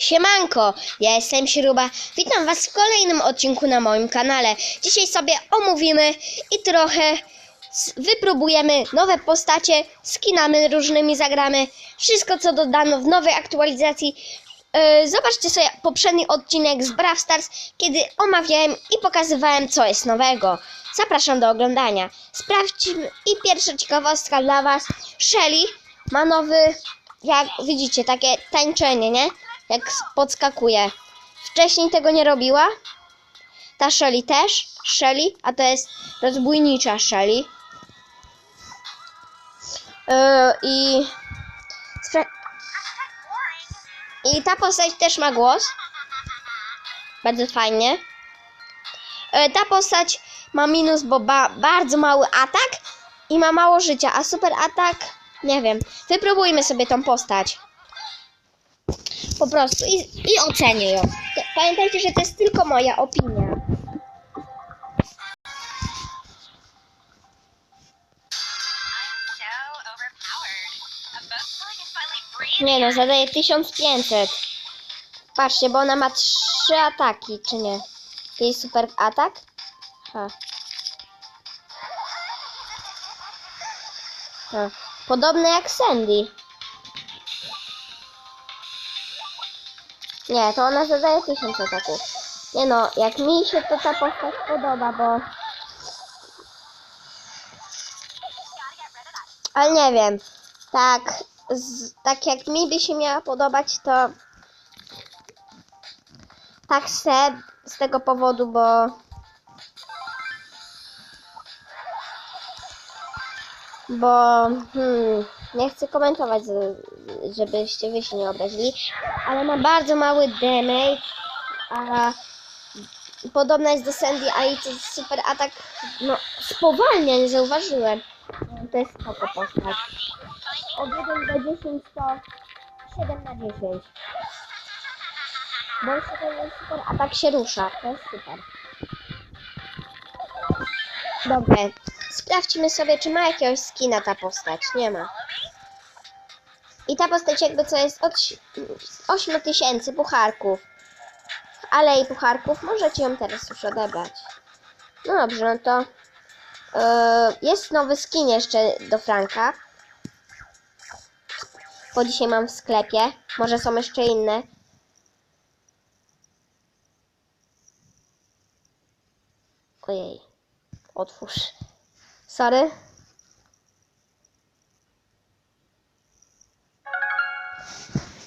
Siemanko, ja jestem Śruba. Witam Was w kolejnym odcinku na moim kanale. Dzisiaj sobie omówimy i trochę wypróbujemy nowe postacie, skinami różnymi zagramy. Wszystko co dodano w nowej aktualizacji. Yy, Zobaczcie sobie poprzedni odcinek z Brawl Stars, kiedy omawiałem i pokazywałem co jest nowego. Zapraszam do oglądania. Sprawdźmy i pierwsza ciekawostka dla Was. Shelly ma nowy, jak widzicie, takie tańczenie, nie? Jak podskakuje. Wcześniej tego nie robiła. Ta Shelly też. Shelly, a to jest rozbójnicza Shelly. Yy, I i ta postać też ma głos. Bardzo fajnie. E, Ta postać ma minus, bo ba bardzo mały atak i ma mało życia, a super atak, nie wiem. Wypróbujmy sobie tą postać. Po prostu i, i ocenię ją. Pamiętajcie, że to jest tylko moja opinia. Nie no, zadaje 1500. Patrzcie, bo ona ma trzy ataki, czy nie? Jej super atak? Ha. Ha. Podobne jak Sandy. Nie, to ona zadaje 1000 ataków. Nie no, jak mi się to ta postać podoba, bo... Ale nie wiem. Tak, z, tak jak mi by się miała podobać, to tak se z tego powodu, bo bo hmm, nie chcę komentować, żebyście wy się nie obrazili, ale ma bardzo mały damage, a podobna jest do Sandy, a jej to super atak, no spowalnia, nie zauważyłem. To jest spoko postać. Od 1 do 10 to 7 na 10. Bo jest super, a tak się rusza. To jest super. Dobra. Sprawdźmy sobie, czy ma jakiegoś skina ta postać. Nie ma. I ta postać jakby co jest od 8 tysięcy pucharków. W Alei Pucharków możecie ją teraz już odebrać. No dobrze, no to yy, jest nowy skin jeszcze do Franka. Bo dzisiaj mam w sklepie. Może są jeszcze inne. Ojej. Otwórz. Sorry.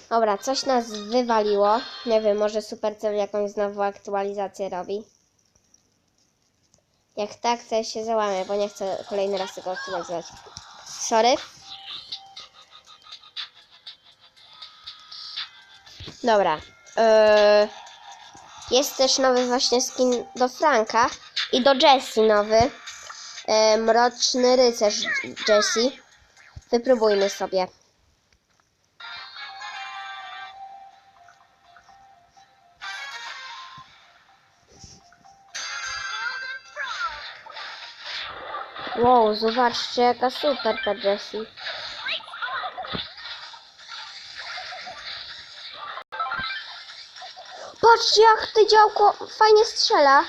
Dobra, coś nas wywaliło. Nie wiem, może Supercell jakąś znowu aktualizację robi. Jak tak, to ja się załamię, bo nie chcę kolejny raz tego aktualizować. Sorry. Dobra. Yy, jest też nowy właśnie skin do Franka i do Jessie nowy. Yy, Mroczny rycerz Jessie. Wypróbujmy sobie. Wow, zobaczcie jaka super ta Jessie. Patrzcie jak to działko fajnie strzela.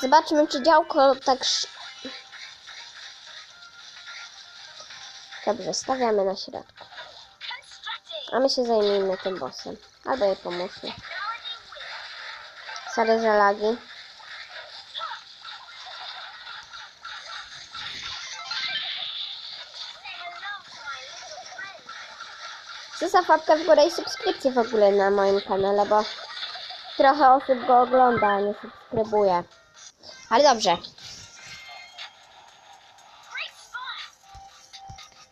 Zobaczmy czy działko tak... Dobrze, stawiamy na środku. A my się zajmijmy tym bossem. Albo jej pomóżmy. Sorry za lagi. Zostaw łapkę w górę i subskrypcję w ogóle na moim kanale, bo trochę osób go ogląda, a nie subskrybuje. Ale dobrze.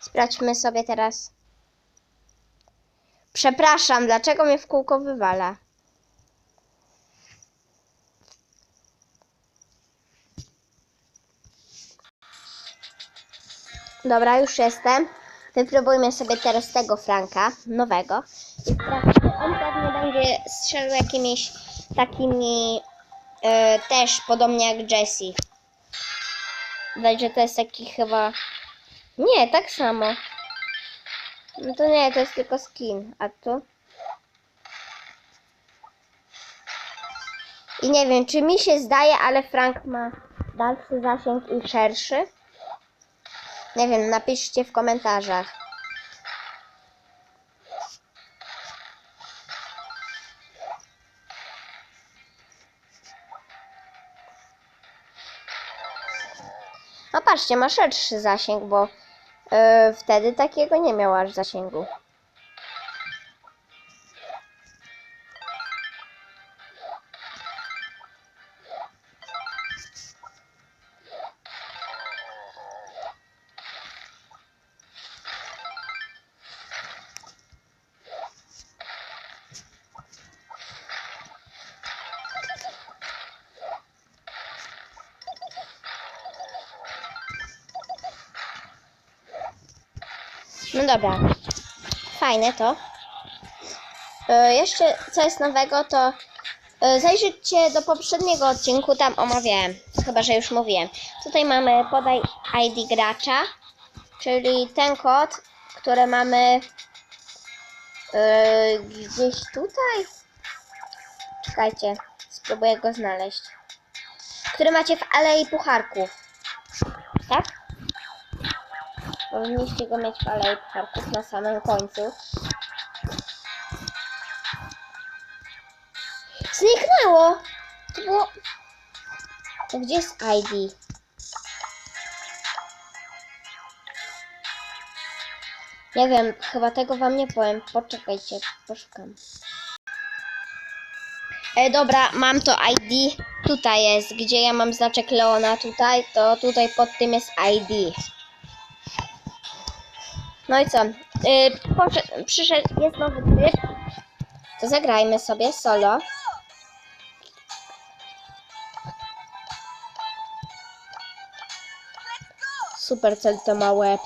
Sprawdźmy sobie teraz. Przepraszam, dlaczego mnie w kółko wywala? Dobra, już jestem. Wypróbujmy sobie teraz tego Franka, nowego. I sprawdźmy, on pewnie będzie strzelał jakimiś takimi e, też podobnie jak Jessie. Widać, że to jest taki chyba... Nie, tak samo. No to nie, to jest tylko skin. A tu? I nie wiem, czy mi się zdaje, ale Frank ma dalszy zasięg i szerszy. Nie wiem, napiszcie w komentarzach. No patrzcie, ma szerszy zasięg, bo e, wtedy takiego nie miał aż zasięgu. No dobra. Fajne to. E, jeszcze co jest nowego, to e, zajrzyjcie do poprzedniego odcinku, tam omawiałem. Chyba, że już mówiłem. Tutaj mamy podaj ID gracza, czyli ten kod, który mamy e, gdzieś tutaj. Czekajcie, spróbuję go znaleźć. Który macie w Alei Pucharków. Powinniście go mieć w Alei Pucharków na samym końcu. Zniknęło! To było... To gdzie jest ID? Nie wiem, chyba tego wam nie powiem. Poczekajcie, poszukam. E, dobra, mam to ID. Tutaj jest, gdzie ja mam znaczek Leona tutaj, to tutaj pod tym jest ID. No i co? Yy, przyszedł, jest nowy tryb. To zagrajmy sobie solo. Super cel to ma łeb.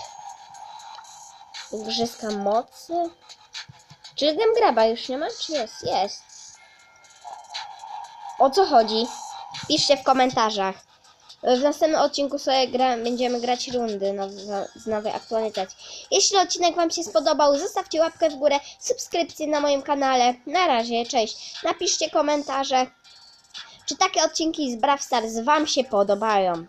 Igrzyska mocy. Czy tam graba już nie ma? Czy jest? Jest. O co chodzi? Piszcie w komentarzach. W następnym odcinku sobie gra, będziemy grać rundy z nowej aktualizacji. Jeśli odcinek Wam się spodobał, zostawcie łapkę w górę, subskrypcję na moim kanale. Na razie, cześć. Napiszcie komentarze, czy takie odcinki z Brawl Stars Wam się podobają.